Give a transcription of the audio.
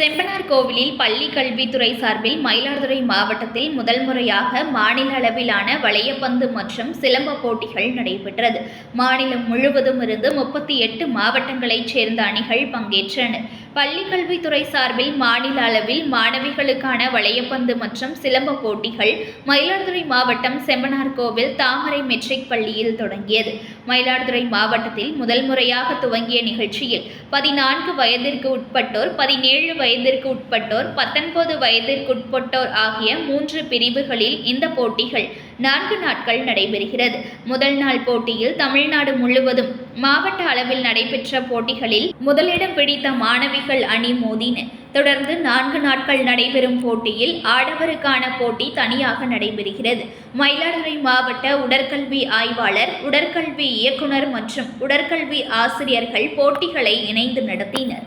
செம்பனார் கோவிலில் பள்ளி கல்வித்துறை சார்பில் மயிலாடுதுறை மாவட்டத்தில் முதல் முறையாக மாநில அளவிலான வளையப்பந்து மற்றும் சிலம்ப போட்டிகள் நடைபெற்றது. மாநிலம் முழுவதும் இருந்து முப்பத்தி எட்டு மாவட்டங்களைச் சேர்ந்த அணிகள் பங்கேற்றன. பள்ளி கல்வித்துறை சார்பில் மாநில அளவில் மாணவிகளுக்கான வளையப்பந்து மற்றும் சிலம்ப போட்டிகள் மயிலாடுதுறை மாவட்டம் செம்பனார் கோவில் தாமரை மெட்ரிக் பள்ளியில் தொடங்கியது. மயிலாடுதுறை மாவட்டத்தில் முதல் முறையாக துவங்கிய நிகழ்ச்சியில் பதினான்கு வயதிற்கு உட்பட்டோர் பதினேழு வயது வயதிற்கு உட்பட்டோர் பத்தொன்பது வயதிற்கு உட்பட்டோர் ஆகிய மூன்று பிரிவுகளில் இந்த போட்டிகள் நான்கு நாட்கள் நடைபெறுகிறது. முதல் நாள் போட்டியில் தமிழ்நாடு முழுவதும் மாவட்ட அளவில் நடைபெற்ற போட்டிகளில் முதலிடம் பிடித்த மாணவிகள் அணி மோதின. தொடர்ந்து நான்கு நாட்கள் நடைபெறும் போட்டியில் ஆடவருக்கான போட்டி தனியாக நடைபெறுகிறது. மயிலாடுதுறை மாவட்ட உடற்கல்வி ஆய்வாளர் உடற்கல்வி இயக்குனர் மற்றும் உடற்கல்வி ஆசிரியர்கள் போட்டிகளை இணைந்து நடத்தினர்.